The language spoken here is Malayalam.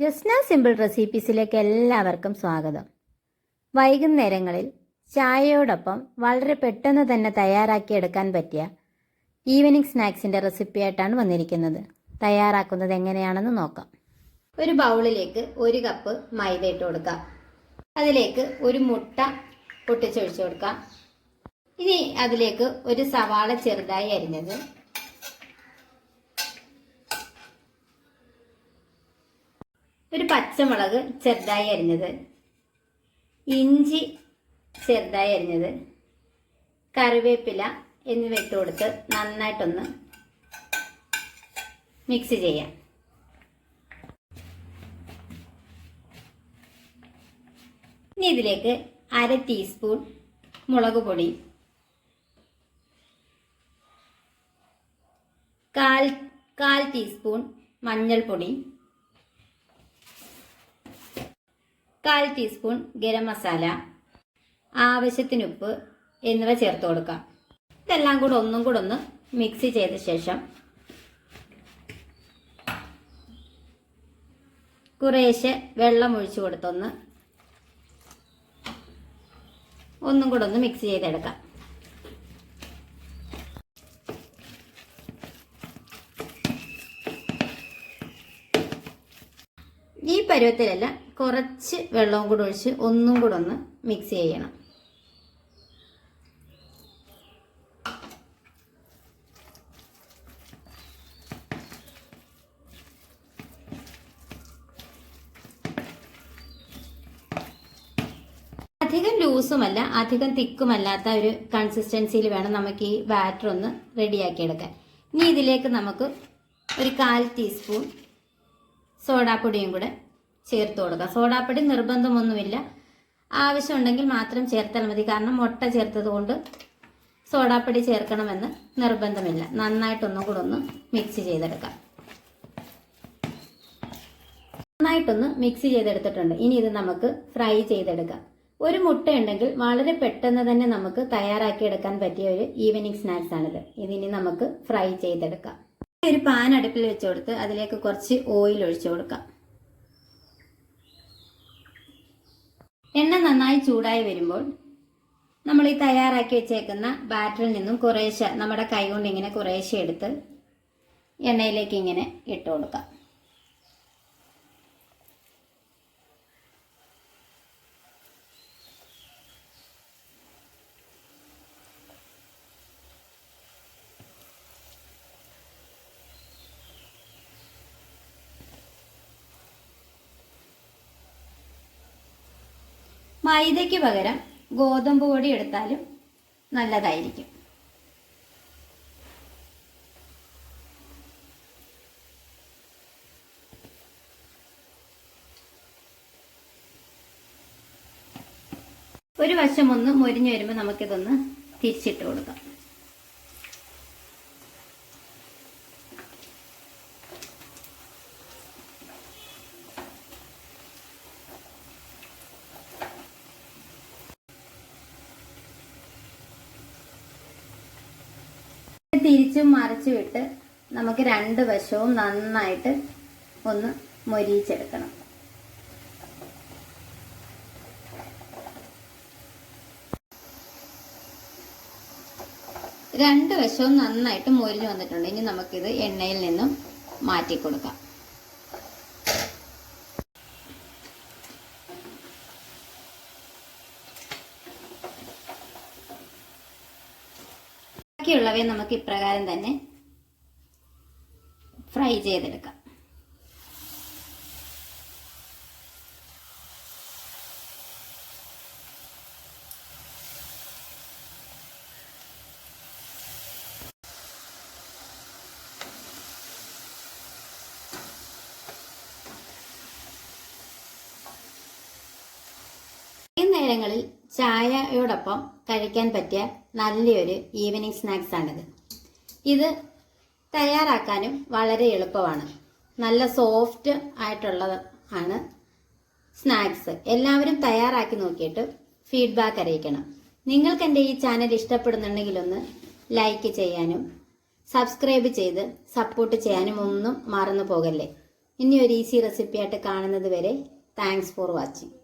ജസ്ന സിമ്പിൾ റെസിപ്പീസിലേക്ക് എല്ലാവർക്കും സ്വാഗതം. വൈകുന്നേരങ്ങളിൽ ചായയോടൊപ്പം വളരെ പെട്ടെന്ന് തന്നെ തയ്യാറാക്കിയെടുക്കാൻ പറ്റിയ ഈവനിങ് സ്നാക്സിന്റെ റെസിപ്പിയായിട്ടാണ് വന്നിരിക്കുന്നത്. തയ്യാറാക്കുന്നത് എങ്ങനെയാണെന്ന് നോക്കാം. ഒരു ബൗളിലേക്ക് ഒരു കപ്പ് മൈദ ഇട്ട് കൊടുക്കാം. അതിലേക്ക് ഒരു മുട്ട പൊട്ടിച്ചൊഴിച്ചു കൊടുക്കാം. ഇനി അതിലേക്ക് ഒരു സവാള ചെറുതായി അരിഞ്ഞത് ഒരു പച്ചമുളക് ചെറുതായി അരിഞ്ഞത്. ഇഞ്ചി ചെറുതായി അരിഞ്ഞത്. കറിവേപ്പില എന്നിവ ഇട്ട് കൊടുത്ത് നന്നായിട്ടൊന്ന് മിക്സ് ചെയ്യാം. ഇനി ഇതിലേക്ക് അര ടീസ്പൂൺ മുളക് പൊടി. കാൽ കാൽ ടീസ്പൂൺ മഞ്ഞൾപ്പൊടി. കാൽ ടീസ്പൂൺ ഗരം മസാല ആവശ്യത്തിന് ഉപ്പ് എന്നിവ ചേർത്ത് കൊടുക്കാം. ഇതെല്ലാം കൂടെ ഒന്നും കൂടെ ഒന്ന് മിക്സ് ചെയ്ത ശേഷം കുറേശ്ശെ വെള്ളം ഒഴിച്ചു കൊടുത്തൊന്ന് ഒന്നും കൂടെ ഒന്ന് മിക്സ് ചെയ്തെടുക്കാം ഈ പരുവത്തിലല്ല കുറച്ച് വെള്ളവും കൂടെ ഒഴിച്ച് ഒന്നും കൂടെ ഒന്ന് മിക്സ് ചെയ്യണം. അധികം ലൂസുമല്ല അധികം തിക്കുമല്ലാത്ത ഒരു കൺസിസ്റ്റൻസിയിൽ വേണം നമുക്ക് ഈ ബാറ്റർ ഒന്ന് റെഡിയാക്കി എടുക്കാൻ ഇനി ഇതിലേക്ക് നമുക്ക് ഒരു കാൽ ടീസ്പൂൺ സോഡാപ്പൊടിയും കൂടെ ചേർത്ത് കൊടുക്കുക. സോഡാപ്പൊടി നിർബന്ധമൊന്നുമില്ല. ആവശ്യമുണ്ടെങ്കിൽ മാത്രം ചേർത്താൽ മതി. കാരണം മുട്ട ചേർത്തത് കൊണ്ട് സോഡാപ്പൊടി ചേർക്കണമെന്ന് നിർബന്ധമില്ല. നന്നായിട്ടൊന്നും കൂടെ ഒന്ന് മിക്സ് ചെയ്തെടുക്കാം. നന്നായിട്ടൊന്ന് മിക്സ് ചെയ്തെടുത്തിട്ടുണ്ട്. ഇനി ഇത് നമുക്ക് ഫ്രൈ ചെയ്തെടുക്കാം. ഒരു മുട്ട ഉണ്ടെങ്കിൽ വളരെ പെട്ടെന്ന് തന്നെ നമുക്ക് തയ്യാറാക്കിയെടുക്കാൻ പറ്റിയ ഒരു ഈവനിങ് സ്നാക്സ് ആണിത്. ഇതിനി നമുക്ക് ഫ്രൈ ചെയ്തെടുക്കാം. ഒരു പാൻ അടുപ്പിൽ വെച്ച് കൊടുത്ത് അതിലേക്ക് കുറച്ച് ഓയിൽ ഒഴിച്ചു കൊടുക്കാം. എണ്ണ നന്നായി ചൂടായി വരുമ്പോൾ നമ്മൾ ഈ തയ്യാറാക്കി വെച്ചേക്കുന്ന ബാറ്ററിൽ നിന്നും കുറേശ്ശെ നമ്മുടെ കൈ കൊണ്ട് ഇങ്ങനെ കുറേശ്ശെ എടുത്ത് എണ്ണയിലേക്ക് ഇങ്ങനെ ഇട്ട് കൊടുക്കാം. മൈദയ്ക്ക് പകരം ഗോതമ്പ് പൊടി എടുത്താലും നല്ലതായിരിക്കും. ഒരു വശം ഒന്ന് മൊരിഞ്ഞു വരുമ്പോൾ നമുക്കിതൊന്ന് തിരിച്ചിട്ട് കൊടുക്കാം. തിരിച്ചും മറിച്ചു വിട്ട് നമുക്ക് രണ്ട് വശവും നന്നായിട്ട് ഒന്ന് മൊരിയിച്ചെടുക്കണം. രണ്ട് വശവും നന്നായിട്ട് മൊരിഞ്ഞു വന്നിട്ടുണ്ട്. ഇനി നമുക്കിത് എണ്ണയിൽ നിന്നും മാറ്റി കൊടുക്കാം ബാക്കിയുള്ളവയെ നമുക്ക് ഇപ്രകാരം തന്നെ ഫ്രൈ ചെയ്തെടുക്കാം. നേരങ്ങളിൽ ചായയോടൊപ്പം കഴിക്കാൻ പറ്റിയ നല്ലൊരു ഈവനിങ് സ്നാക്സ് ആണിത്. ഇത് തയ്യാറാക്കാനും വളരെ എളുപ്പമാണ്. നല്ല സോഫ്റ്റ് ആയിട്ടുള്ളത് ആണ് സ്നാക്സ് എല്ലാവരും തയ്യാറാക്കി നോക്കിയിട്ട് ഫീഡ്ബാക്ക് അറിയിക്കണം. നിങ്ങൾക്ക് എന്റെ ഈ ചാനൽ ഇഷ്ടപ്പെടുന്നുണ്ടെങ്കിൽ ഒന്ന് ലൈക്ക് ചെയ്യാനും സബ്സ്ക്രൈബ് ചെയ്ത് സപ്പോർട്ട് ചെയ്യാനും ഒന്നും മറന്നു പോകല്ലേ. ഇനി ഒരു ഈസി റെസിപ്പി ആയിട്ട് കാണുന്നത് വരെ താങ്ക്സ് ഫോർ വാച്ചിങ്